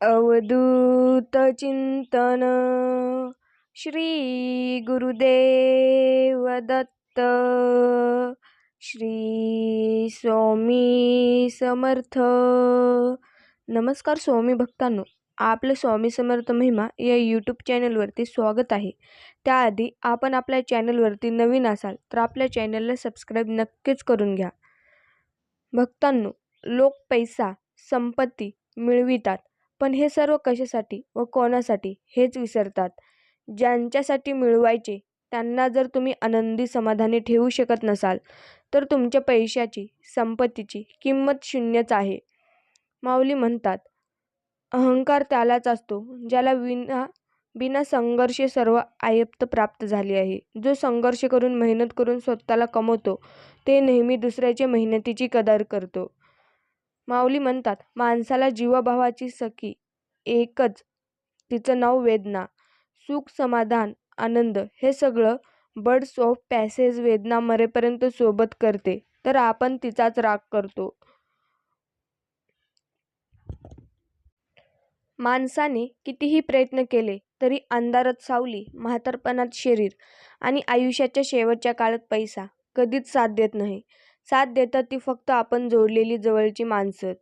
अवधूत चिंतन. श्री गुरुदेव दत्त. श्री स्वामी समर्थ. नमस्कार स्वामी भक्तांनो आपलं स्वामी समर्थ महिमा या यूट्यूब चॅनलवरती स्वागत आहे. त्याआधी आपण आपल्या चॅनलवरती नवीन असाल तर आपल्या चॅनलला सबस्क्राईब नक्कीच करून घ्या. भक्तांनो लोक पैसा संपत्ती मिळवितात. पण हे सर्व कशासाठी व कोणासाठी हेच विसरतात. ज्यांच्यासाठी मिळवायचे त्यांना जर तुम्ही आनंदी समाधानी ठेवू शकत नसाल तर तुमच्या पैशाची संपत्तीची किंमत शून्यच आहे. माऊली म्हणतात अहंकार त्यालाच असतो ज्याला विना बिना संघर्ष सर्व आयप्त प्राप्त झाले आहे. जो संघर्ष करून मेहनत करून स्वतःला कमवतो ते नेहमी दुसऱ्याच्या मेहनतीची कदर करतो. माऊली म्हणतात माणसाला जीवाभावाची सखी एकच तिचं नाव वेदना सुख समाधान आनंद हे सगळं बर्ड्स ऑफ पॅसेज वेदना मरेपर्यंत सोबत करते. तर आपण तिचाच राग करतो. माणसाने कितीही प्रयत्न केले तरी अंधारात सावली म्हातारपणात शरीर आणि आयुष्याच्या शेवटच्या काळात पैसा कधीच साथ देत नाही. साथ देतात ती फक्त आपण जोडलेली जवळची माणसंच.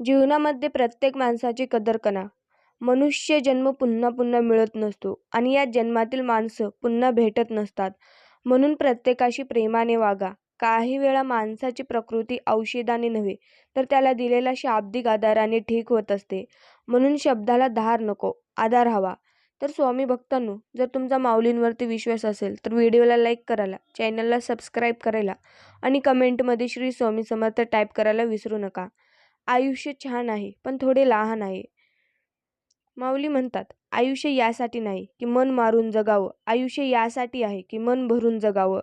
जीवनामध्ये प्रत्येक माणसाची कदर करा मनुष्य जन्म पुन्हा पुन्हा मिळत नसतो आणि या जन्मातील माणसं पुन्हा भेटत नसतात. म्हणून प्रत्येकाशी प्रेमाने वागा. काही वेळा माणसाची प्रकृती औषधाने नव्हे तर त्याला दिलेल्या शाब्दिक आधाराने ठीक होत असते. म्हणून शब्दाला धार नको आधार हवा. तर स्वामी भक्तांनो जर तुमचा माऊलींवरती विश्वास असेल तर व्हिडिओला लाईक करायला चॅनलला सबस्क्राईब करायला आणि कमेंटमध्ये श्री स्वामी समर्थ टाईप करायला विसरू नका. आयुष्य छान आहे पण थोडे लहान आहे. माऊली म्हणतात आयुष्य यासाठी नाही की मन मारून जगावं. आयुष्य यासाठी आहे की मन भरून जगावं.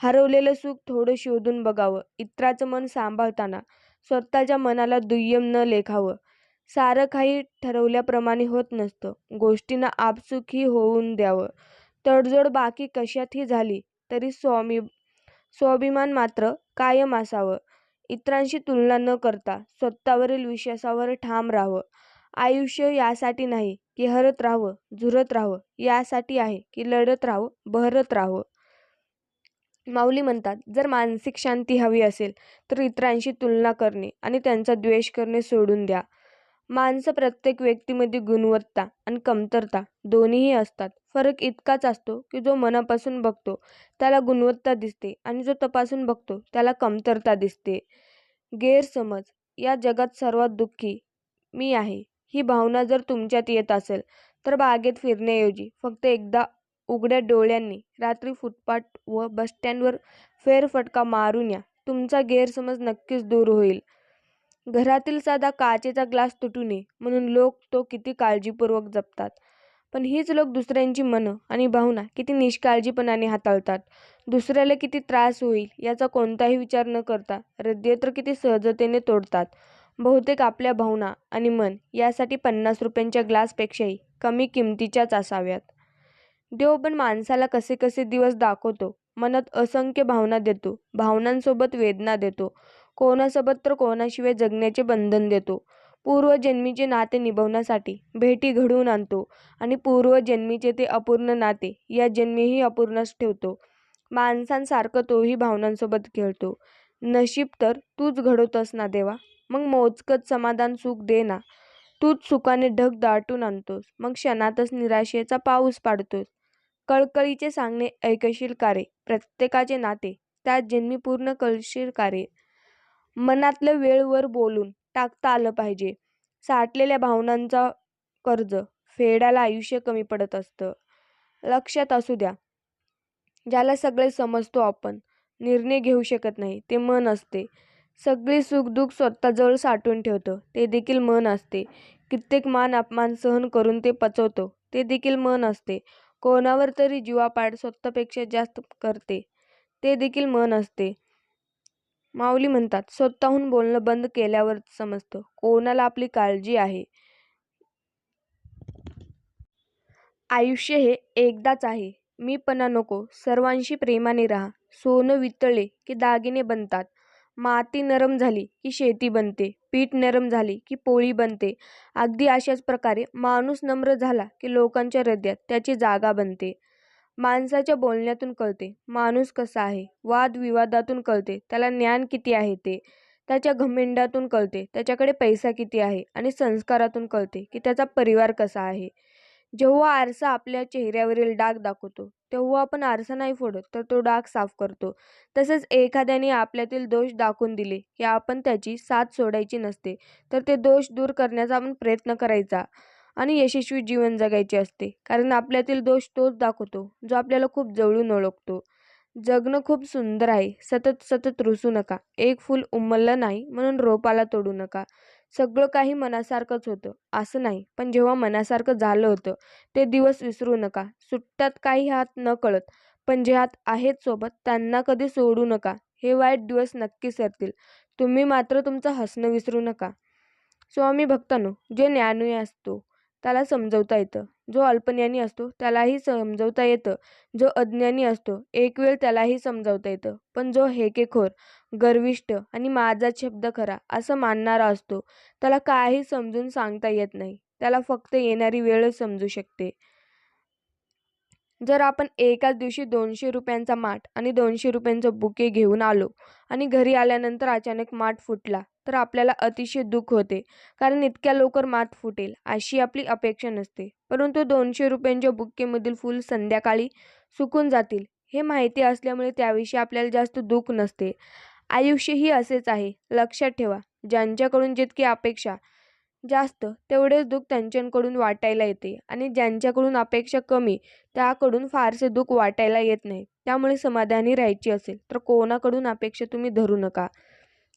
हरवलेलं सुख थोडं शोधून बघावं. इतराचं मन सांभाळताना स्वतःच्या मनाला दुय्यम न लेखावं. सारं काही ठरवल्याप्रमाणे होत नसतं. गोष्टींना आपसुखी होऊन द्यावं. तडजोड बाकी कशातही झाली तरी स्वामी स्वाभिमान मात्र कायम असावं. इतरांशी तुलना न करता स्वतःवरील विश्वासावर ठाम राहावं. आयुष्य यासाठी नाही की हरत राहावं झुरत राहावं. यासाठी आहे की लढत राहावं बहरत राहावं. माऊली म्हणतात जर मानसिक शांती हवी असेल तर इतरांशी तुलना करणे आणि त्यांचा द्वेष करणे सोडून द्या. माणसं प्रत्येक व्यक्तीमध्ये गुणवत्ता आणि कमतरता दोन्हीही असतात. फरक इतकाच असतो की जो मनापासून बघतो त्याला गुणवत्ता दिसते आणि जो तपासून बघतो त्याला कमतरता दिसते. गैरसमज. या जगात सर्वात दुःखी मी आहे. ही भावना जर तुमच्यात येत असेल तर बागेत फिरण्याऐवजी फक्त एकदा उघड्या डोळ्यांनी रात्री फुटपाथ व बसस्टँडवर फेरफटका मारून या. तुमचा गैरसमज नक्कीच दूर होईल. घरातील साधा काचेचा ग्लास तुटू नये म्हणून लोक तो किती काळजीपूर्वक जपतात. पण हीच लोक दुसऱ्यांची मनं आणि भावना किती निष्काळजीपणाने हाताळतात. दुसऱ्याला किती त्रास होईल याचा कोणताही विचार न करता हृदय तर किती सहजतेने तोडतात. बहुतेक आपल्या भावना आणि मन यासाठी पन्नास रुपयांच्या ग्लासपेक्षाही कमी किमतीच्याच असाव्यात. देव पण माणसाला कसे कसे दिवस दाखवतो मनात असंख्य भावना देतो भावनांसोबत वेदना देतो कोणासोबत तर कोणाशिवाय जगण्याचे बंधन देतो. पूर्वजन्मीचे नाते निभवण्यासाठी भेटी घडवून आणतो आणि पूर्वजन्मीचे ते अपूर्ण नाते या जन्मीही अपूर्णच ठेवतो. माणसांसारखं तोही भावनांसोबत खेळतो. नशीब तर तूच घडवतोस ना देवा. मग मोजकत समाधान सुख दे ना. तूच सुखाने ढग दाटून आणतोस. मग क्षणातच निराशेचा पाऊस पाडतोस. कळकळीचे सांगणे ऐकशील कारे प्रत्येकाचे नाते त्यात जन्मी पूर्ण कळशील कारे मनातलं वेळवर बोलून टाकता आलं पाहिजे. साठलेल्या भावनांचा कर्ज फेडायला आयुष्य कमी पडत असतं. लक्षात असू द्या. ज्याला सगळे समजतो आपण निर्णय घेऊ शकत नाही ते मन असते. सगळी सुखदुःख स्वतःजवळ साठवून ठेवतं ते देखील मन असते. कित्येक मान अपमान सहन करून ते पचवतो ते देखील मन असते. कोणावर तरी जीवापाड स्वतःपेक्षा जास्त करते ते देखील मन असते. माऊली म्हणतात स्वतःहून बोलणं बंद केल्यावर समजतं. कोणाला आपली काळजी आहे? आयुष्य हे एकदाच आहे. मीपणा नको. सर्वांशी प्रेमाने राहा. सोनं वितळले की दागिने बनतात. माती नरम झाली की शेती बनते. पीठ नरम झाली की पोळी बनते. अगदी अशाच प्रकारे माणूस नम्र झाला की लोकांच्या हृदयात त्याची जागा बनते. माणसाच्या बोलण्यातून कळते माणूस कसा आहे वादविवादातून कळते त्याला ज्ञान किती आहे ते त्याच्या घमेंडातून कळते त्याच्याकडे पैसा किती आहे आणि संस्कारातून कळते की त्याचा परिवार कसा आहे. जेव्हा आरसा आपल्या चेहऱ्यावरील डाग दाखवतो तेव्हा आपण आरसा नाही फोडत तर तो डाग साफ करतो. तसेच एखाद्याने आपल्यातील दोष दाखवून दिले की आपण त्याची साथ सोडायची नसते तर ते दोष दूर करण्याचा आपण प्रयत्न करायचा. आणि यशस्वी जीवन जगायचे असते. कारण आपल्यातील दोष तोच दाखवतो जो आपल्याला खूप जवळून ओळखतो. जगणं खूप सुंदर आहे. सतत सतत रुसू नका. एक फूल उमललं नाही म्हणून रोपाला तोडू नका. सगळं काही मनासारखंच होतं. असं नाही. पण जेव्हा मनासारखं झालं होतं ते दिवस विसरू नका. सुट्ट्यात काही हात न कळत पण जे हात आहेत सोबत त्यांना कधी सोडू नका. हे वाईट दिवस नक्की सरतील. तुम्ही मात्र तुमचं हसणं विसरू नका. स्वामी भक्तांनो जे ज्ञानी असतो त्याला समजवता येतं. जो अल्पज्ञानी असतो त्यालाही समजवता येतं. जो अज्ञानी असतो एक वेळ त्यालाही समजावता येतं. पण जो हेकेखोर गर्विष्ट आणि माझा शब्द खरा असं मानणारा असतो त्याला काही समजून सांगता येत नाही. त्याला फक्त येणारी वेळच समजू शकते. जर आपण एकाच दिवशी दोनशे रुपयांचा माठ आणि दोनशे रुपयांचं बुके घेऊन आलो आणि घरी आल्यानंतर अचानक माठ फुटला तर आपल्याला अतिशय दुःख होते. कारण इतक्या लवकर मात फुटेल अशी आपली अपेक्षा नसते. परंतु दोनशे रुपयांच्या बुक्केमधील फूल संध्याकाळी सुकून जातील हे माहिती असल्यामुळे त्याविषयी आपल्याला जास्त दुःख नसते. आयुष्यही असेच आहे लक्षात ठेवा. ज्यांच्याकडून जितकी अपेक्षा जास्त तेवढेच दुःख त्यांच्याकडून वाटायला येते. आणि ज्यांच्याकडून अपेक्षा कमी त्याकडून फारसे दुःख वाटायला येत नाही. त्यामुळे समाधानी राहायची असेल तर कोणाकडून अपेक्षा तुम्ही धरू नका.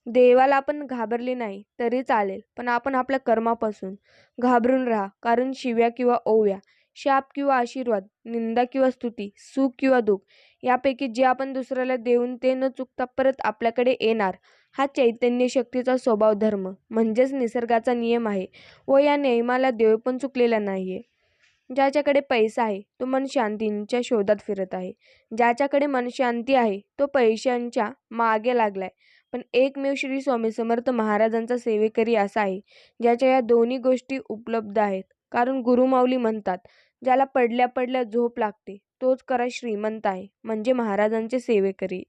देवाला आपण घाबरले नाही तरी चालेल. पण आपण आपल्या कर्मापासून घाबरून राहा. कारण शिव्या किंवा ओव्या शाप किंवा आशीर्वाद निंदा किंवा स्तुती सुख किंवा दुःख यापैकी जे आपण दुसऱ्याला देऊन ते न चुकता परत आपल्याकडे येणार हा चैतन्य शक्तीचा स्वभाव धर्म. म्हणजेच निसर्गाचा नियम आहे. व या नियमाला देव पण चुकलेला नाही आहे ज्याच्याकडे पैसा आहे तो मन शांतींच्या शोधात फिरत आहे. ज्याच्याकडे मनशांती आहे तो पैशांच्या मागे लागलाय. पण एकमेव श्री स्वामी समर्थ महाराजांचा सेवेकरी असा आहे ज्याच्या या दोन्ही गोष्टी उपलब्ध आहेत. कारण गुरुमाऊली म्हणतात ज्याला पडल्या पडल्या झोप लागते तोच करा श्रीमंत आहे म्हणजे महाराजांचे सेवेकरी.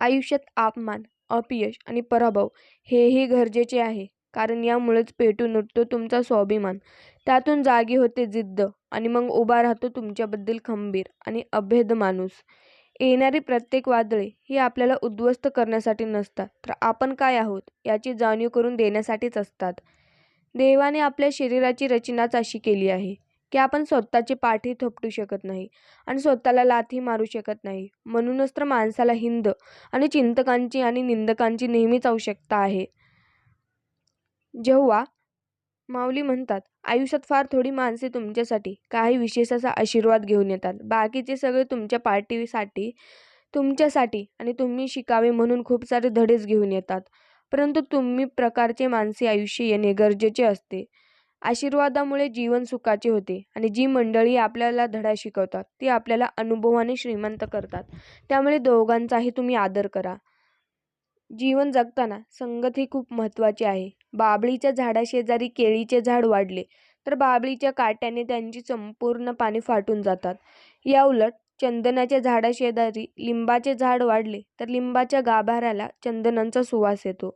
आयुष्यात अपमान अपयश आणि पराभव हेही गरजेचे आहे कारण यामुळेच पेटून उठतो तुमचा स्वाभिमान. त्यातून जागी होते जिद्द आणि मग उभा राहतो तुमच्याबद्दल खंबीर आणि अभेद माणूस. येणारी प्रत्येक वादळे ही आपल्याला उद्ध्वस्त करण्यासाठी नसतात. तर आपण काय आहोत? याची जाणीव करून देण्यासाठीच असतात. देवाने आपल्या शरीराची रचनाच अशी केली आहे की आपण स्वतःची पाठी थोपटू शकत नाही आणि स्वतःला लाथी मारू शकत नाही. म्हणूनच तर माणसाला हिंद आणि चिंतकांची आणि निंदकांची नेहमीच आवश्यकता आहे. जेव्हा माऊली म्हणतात आयुष्यात फार थोडी माणसे तुमच्यासाठी काही विशेष असा आशीर्वाद घेऊन येतात. बाकीचे सगळे तुमच्या पार्टीसाठी तुमच्यासाठी आणि तुम्ही शिकावे म्हणून खूप सारे धडेच घेऊन येतात. परंतु तुम्ही प्रकारचे माणसे आयुष्य येणे गरजेचे असते. आशीर्वादामुळे जीवन सुखाचे होते आणि जी मंडळी आपल्याला धडा शिकवतात ती आपल्याला अनुभवाने श्रीमंत करतात. त्यामुळे दोघांचाही तुम्ही आदर करा. जीवन जगताना संगत ही खूप महत्त्वाची आहे. बाबळीच्या झाडाशेजारी केळीचे झाड वाढले तर बाबळीच्या काट्याने त्यांची संपूर्ण पाने फाटून जातात. याउलट चंदनाच्या झाडाशेजारी लिंबाचे झाड वाढले तर लिंबाच्या गाभाऱ्याला चंदनांचा सुवास येतो.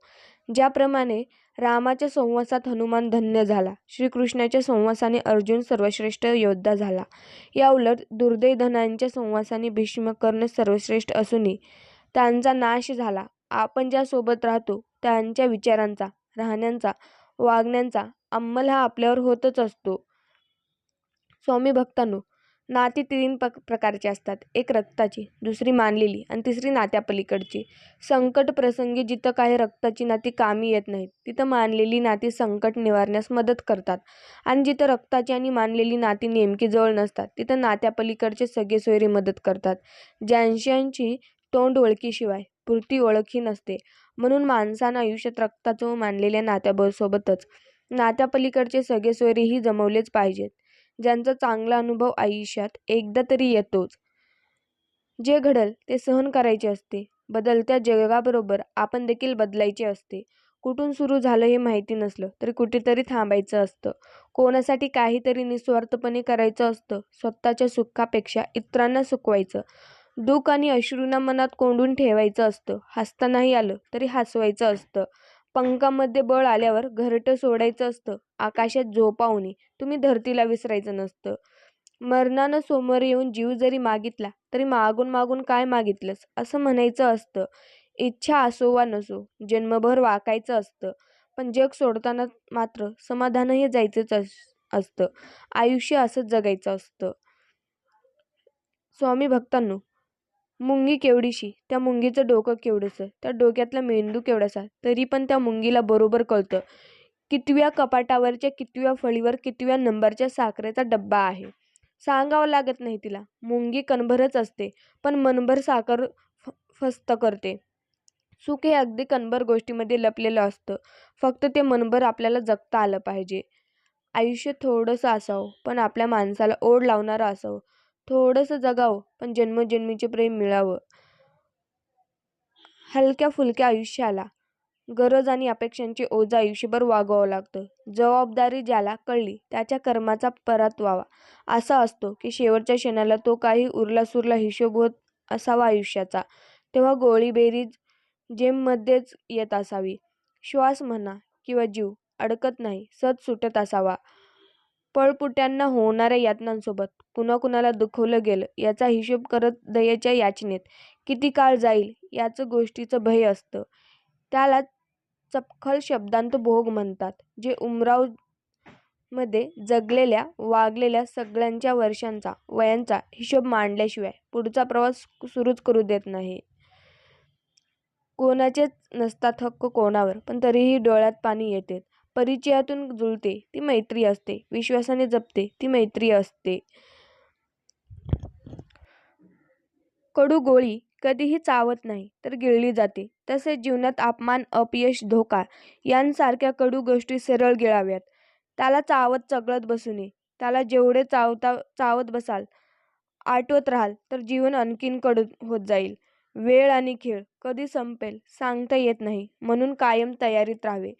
ज्याप्रमाणे रामाच्या संवासात हनुमान धन्य झाला श्रीकृष्णाच्या संवासाने अर्जुन सर्वश्रेष्ठ योद्धा झाला. याउलट दुर्दैधनांच्या संवासाने भीष्म कर्ण सर्वश्रेष्ठ असूनही त्यांचा नाश झाला. आपण ज्यासोबत राहतो त्यांच्या विचारांचा राहण्यांचा वागण्यांचा अंमल हा आपल्यावर होतच असतो. स्वामी भक्तांनो नाती तीन प प्रकारचे असतात. एक रक्ताची दुसरी मानलेली आणि तिसरी नात्यापलीकडची. संकट प्रसंगी जिथं काही रक्ताची नाती कामी येत नाहीत तिथं मानलेली नाती संकट निवारण्यास मदत करतात. आणि जिथं रक्ताची आणि मानलेली नाती नेमकी जवळ नसतात तिथं नात्यापलीकडचे सगळे सोयरे मदत करतात. ज्यांशी तोंड ओळखीशिवाय पुरती ओळखही नसते. म्हणून माणसानं आयुष्यात रक्ताचं मानलेल्या नात्यासोबतच नात्यापलीकडचे सगळे सोयरेही जमवलेच पाहिजेत. ज्यांचा चांगला अनुभव आयुष्यात एकदा तरी येतोच. जे घडल ते सहन करायचे असते. बदलत्या जगाबरोबर आपण देखील बदलायचे असते. कुठून सुरू झालं हे माहिती नसलं तरी कुठेतरी थांबायचं असतं. कोणासाठी काहीतरी निस्वार्थपणे करायचं असतं स्वतःच्या सुखापेक्षा इतरांना सुखवायचं. दुःख आणि अश्रूंना मनात कोंडून ठेवायचं असतं. हसता नाही आलं तरी हसवायचं असतं. पंखामध्ये बळ आल्यावर घरटं सोडायचं असतं. आकाशात झोपावणे तुम्ही धरतीला विसरायचं नसतं. मरणानं समोर येऊन जीव जरी मागितला तरी मागून मागून काय मागितलंस? असं म्हणायचं असतं. इच्छा असो वा नसो जन्मभर वाकायचं असतं. पण जग सोडताना मात्र समाधानही जायचंच अस असतं. आयुष्य असंच जगायचं असतं. स्वामी भक्तांनो मुंगी केवढीशी त्या मुंगीचं डोकं केवढंसं त्या डोक्यातला मेंदू केवढासा तरी पण त्या मुंगीला बरोबर कळतं. कितव्या कपाटावरच्या कितव्या फळीवर कितव्या नंबरच्या साखरेचा डब्बा आहे. सांगावं लागत नाही तिला. मुंगी कणभरच असते पण मनभर साखर फ फस्त करते. सुख हे अगदी कणभर गोष्टीमध्ये लपलेलं असतं. फक्त ते मनभर आपल्याला जगता आलं पाहिजे. आयुष्य थोडंसं असावं पण आपल्या माणसाला ओढ लावणारं असावं. थोडंसं जगावं पण जन्मजन्मीचे प्रेम मिळावं. हलक्या फुलक्या आयुष्याला गरज आणि अपेक्षांचे ओझं आयुष्यभर वागवावं लागतं. जबाबदारी ज्याला कळली त्याच्या कर्माचा परतवावा असा असतो की शेवटच्या क्षणाला तो काही उरलासुरला हिशोब होत असावा आयुष्याचा. तेव्हा गोळीबेरीज जेममध्येच येत असावी. श्वास म्हणा किंवा जीव अडकत नाही सत सुटत असावा. पळपुट्यांना होणाऱ्या यातनांसोबत कुणाकुणाला दुखवलं गेलं याचा हिशोब करत दयेच्या याचनेत किती काळ जाईल याचं गोष्टीचं भय असतं. त्याला चपखल शब्दांत भोग म्हणतात जे उमरावमध्ये जगलेल्या वागलेल्या सगळ्यांच्या वर्षांचा वयांचा हिशोब मांडल्याशिवाय पुढचा प्रवास सुरूच करू देत नाही. कोणाचेच नसतात हक्क कोणावर पण तरीही डोळ्यात पाणी येते परिचयातून जुळते ती मैत्री असते. विश्वासाने जपते ती मैत्री असते. कडू गोळी कधीही चावत नाही तर गिळली जाते. तसेच जीवनात अपमान अपयश धोका यांसारख्या कडू गोष्टी सरळ गिळाव्यात. त्याला चावत चगळत बसू नये. त्याला जेवढे चावता चावत बसाल आठवत राहाल तर जीवन आणखीन कडू होत जाईल. वेळ आणि खेळ कधी संपेल सांगता येत नाही. म्हणून कायम तयारीत राहावे.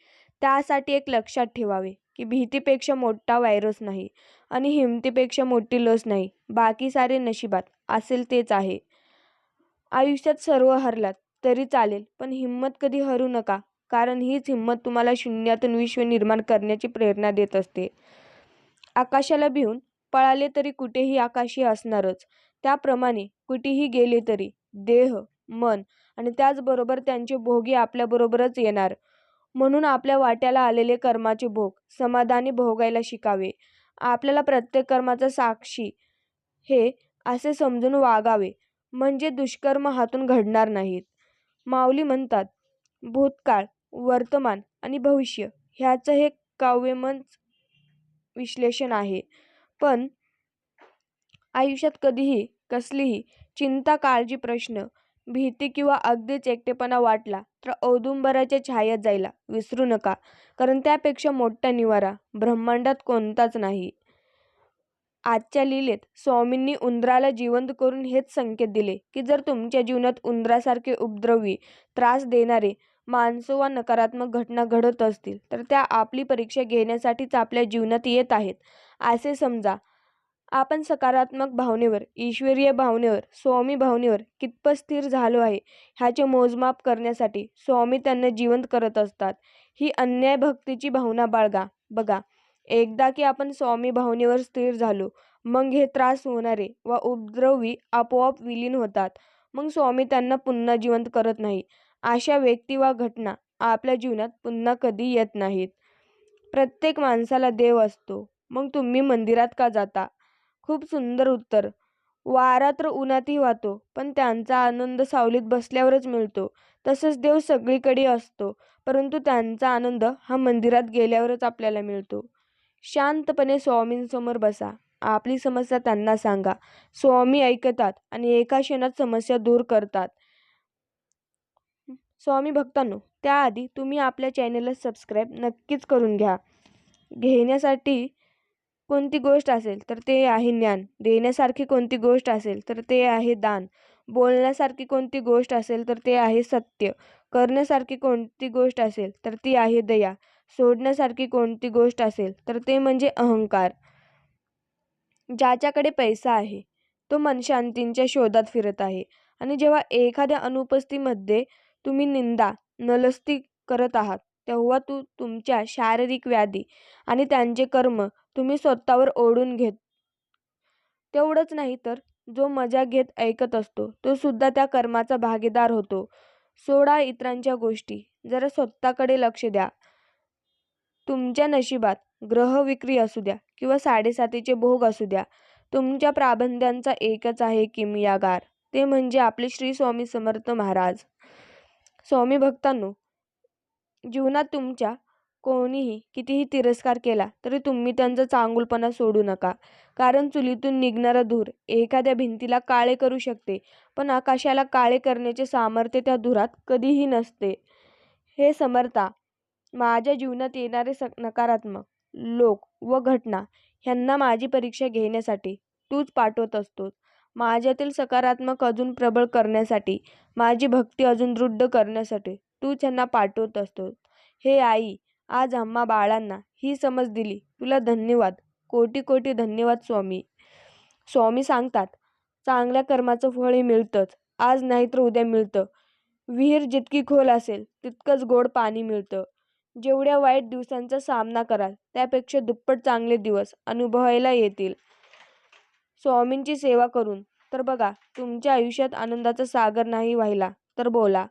त्यासाठी एक लक्षात ठेवावे की भीतीपेक्षा मोठा व्हायरस नाही आणि हिमतीपेक्षा मोठी लस नाही. बाकी सारे नशिबात असेल तेच आहे. आयुष्यात सर्व हरलात तरी चालेल पण हिंमत कधी हरू नका कारण हीच हिंमत तुम्हाला शून्यातून विश्व निर्माण करण्याची प्रेरणा देत असते. आकाशाला भिवून पळाले तरी कुठेही आकाशी असणारच. त्याप्रमाणे कुठेही गेले तरी देह मन आणि त्याचबरोबर त्यांचे भोगी आपल्याबरोबरच येणार. म्हणून आपल्या वाट्याला आलेले कर्माचे भोग समाधानी भोगायला शिकावे. आपल्याला प्रत्येक कर्माचा साक्षी हे असे समजून वागावे म्हणजे दुष्कर्म हातून घडणार नाहीत. माऊली म्हणतात भूतकाळ वर्तमान आणि भविष्य ह्याचं हे काव्यमंच विश्लेषण आहे. पण आयुष्यात कधीही कसलीही चिंता काळजी प्रश्न भीती किंवा अगदीच एकटेपणा वाटला तर औदुंबराच्या छायेत जायला. विसरू नका कारण त्यापेक्षा मोठा निवारा ब्रह्मांडात कोणताच नाही. आजच्या लीलेत स्वामींनी उंदराला जिवंत करून हेच संकेत दिले की जर तुमच्या जीवनात उंदरासारखे उपद्रवी त्रास देणारे माणसं वा नकारात्मक घटना घडत असतील तर त्या आपली परीक्षा घेण्यासाठीच आपल्या जीवनात येत आहेत. असे समजा आपण सकारात्मक भावनेवर ईश्वरीय भावनेवर स्वामी भावनेवर कितपत स्थिर झालो आहे ह्याचे मोजमाप करण्यासाठी स्वामी त्यांना जिवंत करत असतात. ही अन्याय भक्तीची भावना बाळगा. बघा एकदा की आपण स्वामी भावनेवर स्थिर झालो मग हे त्रास होणारे व उपद्रवी आपोआप विलीन होतात. मग स्वामी त्यांना पुन्हा जिवंत करत नाही. अशा व्यक्ती वा घटना आपल्या जीवनात पुन्हा कधी येत नाहीत. प्रत्येक माणसाला देव असतो. मग तुम्ही मंदिरात का जाता? खूप सुंदर उत्तर. वारा तर उन्हातही वाहतो पण त्यांचा आनंद सावलीत बसल्यावरच मिळतो. तसंच देव सगळीकडे असतो परंतु त्यांचा आनंद हा मंदिरात गेल्यावरच आपल्याला मिळतो. शांतपणे स्वामींसमोर बसा. आपली समस्या त्यांना सांगा. स्वामी ऐकतात आणि एका क्षणात समस्या दूर करतात. स्वामी भक्तांनो त्याआधी तुम्ही आपल्या चॅनलला सबस्क्राईब नक्कीच करून घ्या. घेण्यासाठी कोणती गोष्ट असेल तर ते आहे ज्ञान. देण्यासारखी कोणती गोष्ट असेल तर ते आहे दान. बोलण्यासारखी कोणती गोष्ट असेल तर ते आहे सत्य. करण्यासारखी कोणती गोष्ट असेल तर ती आहे दया. सोडण्यासारखी कोणती गोष्ट असेल तर ते म्हणजे अहंकार. ज्याच्याकडे पैसा आहे तो मनशांतींच्या शोधात फिरत आहे. आणि जेव्हा एखाद्या अनुपस्थितीमध्ये तुम्ही निंदा नलस्ती करत आहात तेव्हा तू तुमच्या शारीरिक व्याधी आणि त्यांचे कर्म तुम्ही स्वतःवर ओढून घेत. तेवढंच नाही तर जो मजा घेत ऐकत असतो तो सुद्धा त्या कर्माचा भागीदार होतो. सोडा इतरांच्या गोष्टी जरा स्वतःकडे लक्ष द्या. तुमच्या नशिबात ग्रह विक्री असू द्या किंवा साडेसातीचे भोग असू द्या. तुमच्या प्राबंध्यांचा एकच आहे किमयागार ते म्हणजे आपले श्री स्वामी समर्थ महाराज. स्वामी भक्तांनो जीवनात तुमच्या कोणीही कितीही तिरस्कार केला तरी तुम्ही त्यांचा चांगुलपणा सोडू नका. कारण चुलीतून निघणारा धूर एखाद्या भिंतीला काळे करू शकते पण आकाशाला काळे करण्याचे सामर्थ्य त्या धुरात कधीही नसते. हे समर्था माझ्या जीवनात येणारे स नकारात्मक लोक व घटना ह्यांना माझी परीक्षा घेण्यासाठी तूच पाठवत असतोस. माझ्यातील सकारात्मक अजून प्रबळ करण्यासाठी माझी भक्ती अजून दृढ करण्यासाठी तूच ह्यांना पाठवत असतोस. हे आई आज आम्हा बाळांना ही समज दिली. तुला धन्यवाद. कोटी कोटी धन्यवाद स्वामी. स्वामी सांगतात चांगल्या कर्माचं फळ हे मिळतंच. आज नाही तर उद्या मिळतं. विहीर जितकी खोल असेल तितकंच गोड पाणी मिळतं. जेवढ्या वाईट दिवसांचा सामना कराल त्यापेक्षा दुप्पट चांगले दिवस अनुभवायला येतील. स्वामींची सेवा करून तर बघा तुमच्या आयुष्यात आनंदाचा सागर नाही व्हायला तर बोला.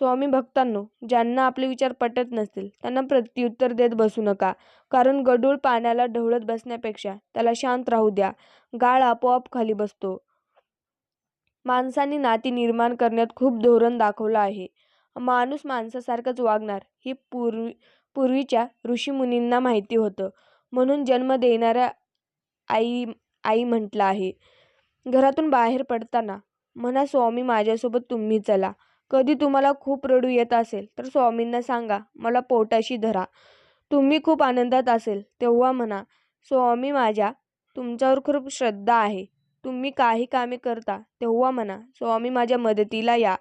स्वामी भक्तांनो ज्यांना आपले विचार पटत नसतील त्यांना प्रत्युत्तर देत बसू नका. कारण गडूळ पाण्याला ढवळत बसण्यापेक्षा त्याला शांत राहू द्या. गाळ आपोआप खाली बसतो. माणसांनी नाती निर्माण करण्यात खूप धोरण दाखवलं आहे. माणूस माणसासारखंच वागणार ही पूर्वी पूर्वीच्या ऋषीमुनींना माहिती होतं. म्हणून जन्म देणाऱ्या आई आई म्हटलं आहे. घरातून बाहेर पडताना म्हणा स्वामी माझ्यासोबत तुम्ही चला. कधी तुम्हाला खूप रडू येत असेल तर स्वामींना सांगा मला पोटाशी धरा. तुम्ही खूप आनंदात असेल तेव्हा म्हणा स्वामी माझ्या तुमच्यावर खूप श्रद्धा आहे. तुम्ही काही कामे करता तेव्हा म्हणा स्वामी माझ्या मदतीला या.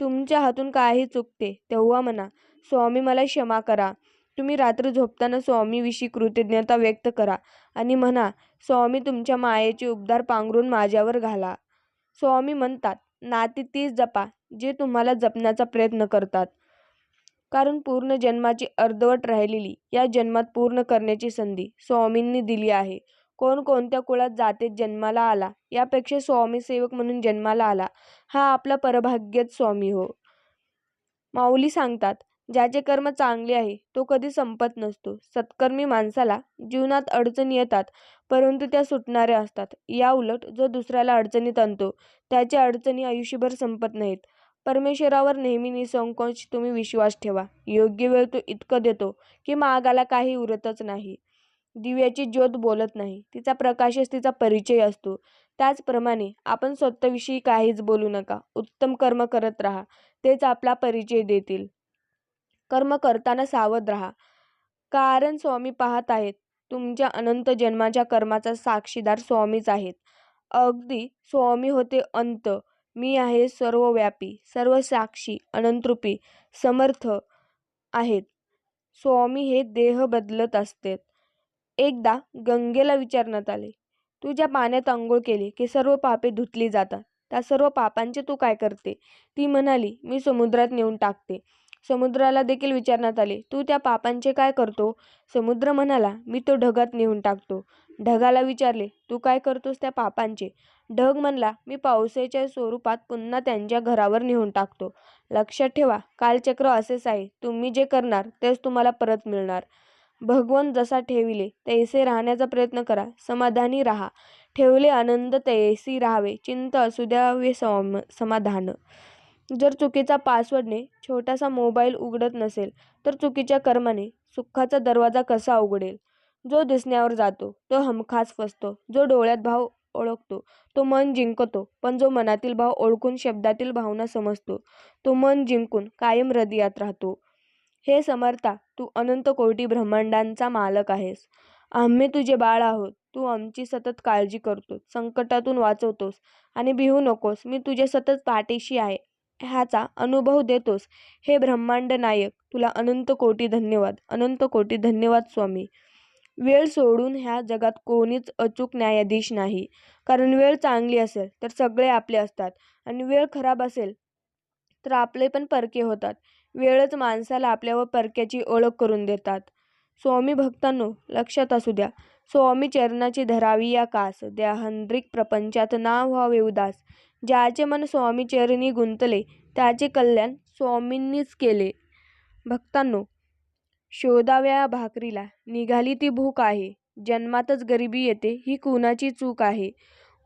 तुमच्या हातून काही चुकते तेव्हा म्हणा स्वामी मला क्षमा करा. तुम्ही रात्री झोपताना स्वामीविषयी कृतज्ञता व्यक्त करा आणि म्हणा स्वामी तुमच्या मायेचे उबदार पांघरून माझ्यावर घाला. स्वामी म्हणतात नाती तीच जपा जे तुम्हाला जपण्याचा प्रयत्न करतात. कारण पूर्ण जन्माची अर्धवट राहिलेली या जन्मात पूर्ण करण्याची संधी स्वामींनी दिली आहे. कोण कोणत्या कुळात जाते जन्माला आला यापेक्षा स्वामी सेवक म्हणून जन्माला आला हा आपला परभाग्यच स्वामी हो. माऊली सांगतात ज्याचे कर्म चांगले आहे तो कधी संपत नसतो. सत्कर्मी माणसाला जीवनात अडचणी येतात परंतु त्या सुटणाऱ्या असतात. या उलट जो दुसऱ्याला अडचणीत आणतो त्याच्या अडचणी आयुष्यभर संपत नाहीत. परमेश्वरावर नेहमी निसंकोच तुम्ही विश्वास ठेवा. योग्य वेळ तो इतकं देतो की मागाला काही उरतच नाही. दिव्याची ज्योत बोलत नाही. तिचा प्रकाशच तिचा परिचय असतो. त्याचप्रमाणे आपण स्वतःविषयी काहीच बोलू नका. उत्तम कर्म करत राहा. तेच आपला परिचय देतील. कर्म करताना सावध राहा. कारण स्वामी पाहत आहेत तुमच्या अनंत जन्माच्या कर्माचा साक्षीदार स्वामीच आहेत. अगदी स्वामी होते अंत. मी आहे सर्वव्यापी सर्व साक्षी अनंतरूपी समर्थ आहेत. स्वामी हे देह बदलत असतात एकदा गंगेला विचारण्यात आले तू ज्या पाण्यात आंघोळ केली की सर्व पापे धुतली जातात. त्या सर्व पापांचे तू काय करते? ती म्हणाली मी समुद्रात नेऊन टाकते. समुद्राला देखील विचारण्यात आले. तू त्या पापांचे काय करतो? समुद्र म्हणाला मी तो ढगात नेऊन टाकतो. ढगाला विचारले तू काय करतोस त्या पापांचे? ढग म्हणला मी पावसाच्या स्वरूपात पुन्हा त्यांच्या घरावर नेऊन टाकतो. लक्षात ठेवा कालचक्र असेच आहे. तुम्ही जे करणार तेच तुम्हाला परत मिळणार. भगवान जसा ठेविले तैसे राहण्याचा प्रयत्न करा. समाधानी राहा. ठेवले आनंद तैसी राहावे. चिंत असू द्यावे सम समाधान. जर चुकीचा पासवर्डने छोटासा मोबाईल उघडत नसेल तर चुकीच्या कर्माने सुखाचा दरवाजा कसा उघडेल? जो दिसण्यावर जातो तो हमखास फसतो. जो डोळ्यात भाव ओळखतो तो मन जिंकतो. पण जो मनातील भाव ओळखून शब्दातील भावना समजतो तो मन जिंकून कायम हृदयात राहतो. हे समर्था तू अनंत कोटी ब्रह्मांडांचा मालक आहेस. आम्ही तुझे बाळ आहोत. तू आमची सतत काळजी करतो संकटातून वाचवतोस आणि भिवू नकोस. मी तुझ्या सतत पाठीशी आहे. ह्याचा अनुभव देतोस. हे ब्रह्मांड नायक तुला अनंत कोटी धन्यवाद. अनंत कोटी धन्यवाद स्वामी. वेळ सोडून ह्या जगात कोणीच अचूक न्यायाधीश नाही. कारण वेळ चांगली असेल तर सगळे आपले असतात. आणि वेळ खराब असेल तर आपले पण परके होतात. वेळच माणसाला आपल्यावर परक्याची ओळख करून देतात. स्वामी भक्तांनो लक्षात असू द्या. स्वामी चरणाची धरावी या कास द्या हंद्रिक प्रपंचात नाव व्हावे उदास. ज्याचे मन स्वामी चरणी गुंतले. त्याचे कल्याण स्वामींनीच केले. भक्तांनो शोधाव्या भाकरीला निघाली ती भूक आहे. जन्मातच गरिबी येते ही कुणाची चूक आहे?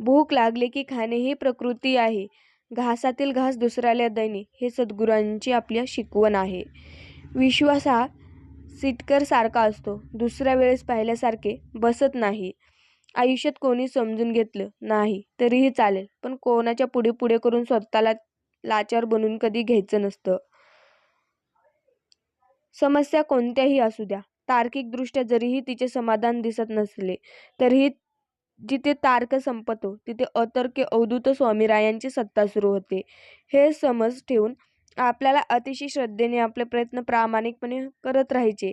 भूक लागले की खाणे ही प्रकृती आहे. घासातील घास दुसऱ्याला देणे हे सद्गुरांची आपल्या शिकवण आहे. विश्वास हा सिटकरसारखा असतो. दुसऱ्या वेळेस पाहिल्यासारखे बसत नाही. आयुष्यात कोणी समजून घेतलं नाही तरीही चालेल. पण कोणाच्या पुढे पुढे करून स्वतःला लाचार बनवून कधी घ्यायचं नसतं. समस्या कोणत्याही असू द्या. तार्किकदृष्ट्या जरीही तिचे समाधान दिसत नसले तरीही जिथे तार्क संपतो तिथे अतर्क अवधूत स्वामीरायांची सत्ता सुरू होते. हे समज ठेवून आपल्याला अतिशय श्रद्धेने आपले प्रयत्न प्रामाणिकपणे करत राहायचे.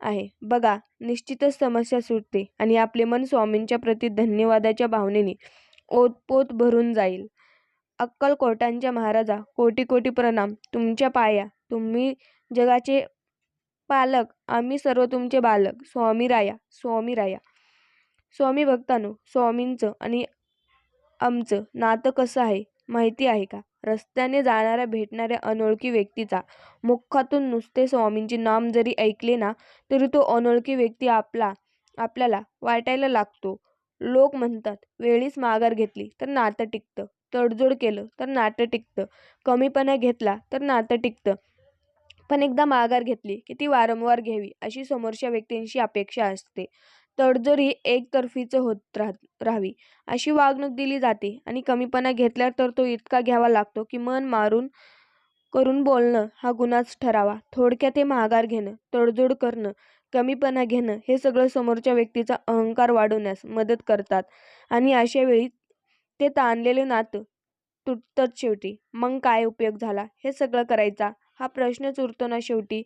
आहे. बघा निश्चितच समस्या सुटते आणि आपले मन स्वामींच्या प्रती धन्यवादाच्या भावनेने ओतपोत भरून जाईल. अक्कलकोटांच्या महाराजा कोटी कोटी प्रणाम. तुमच्या पाया तुम्ही जगाचे पालक आम्ही सर्व तुमचे बालक. स्वामी राया स्वामी राया. स्वामी भक्तांनो स्वामींचं आणि आमचं नातं कसं आहे माहिती आहे का? रस्त्याने जाणाऱ्या भेटणाऱ्या अनोळखी व्यक्तीचा. मुखातून नुसते स्वामींचे नाम जरी ऐकले ना तरी तो अनोळखी व्यक्ती आपला आपल्याला वाटायला लागतो. लोक म्हणतात वेळीच माघार घेतली तर नातं टिकतं. तडजोड केलं तर नातं टिकतं. कमीपणा घेतला तर नातं टिकतं. पण एकदा माघार घेतली की ती वारंवार घ्यावी अशी समोरच्या व्यक्तींची अपेक्षा असते. तडजोड ही एकतर्फीच होत राह राहावी. अशी वागणूक दिली जाते आणि कमीपणा घेतल्या तर तो इतका घ्यावा लागतो की मन मारून करून बोलणं हा गुन्हाच ठरावा. थोडक्यात हे माघार घेणं तडजोड करणं कमीपणा घेणं हे सगळं समोरच्या व्यक्तीचा अहंकार वाढवण्यास मदत करतात आणि अशा वेळी ते ताणलेले नातं तुटतंच शेवटी. मग काय उपयोग झाला? हे सगळं करायचा हा प्रश्नच उरतो ना शेवटी.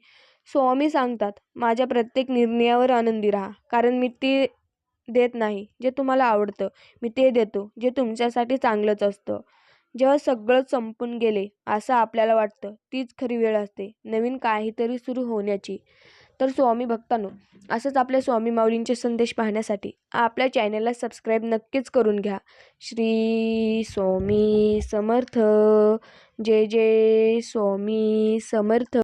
स्वामी सांगतात माझ्या प्रत्येक निर्णयावर आनंदी राहा कारण मी ते देत नाही जे तुम्हाला आवडतं. मी ते देतो जे तुमच्यासाठी चांगलंच असतं. जेव्हा सगळं संपून गेले असं आपल्याला वाटतं तीच खरी वेळ असते नवीन काहीतरी सुरू होण्याची. तर स्वामी भक्तांनो असंच आपल्या स्वामी माऊलींचे संदेश पाहण्यासाठी आपल्या चॅनलला सबस्क्राईब नक्कीच करून घ्या. श्री स्वामी समर्थ. जय जय स्वामी समर्थ.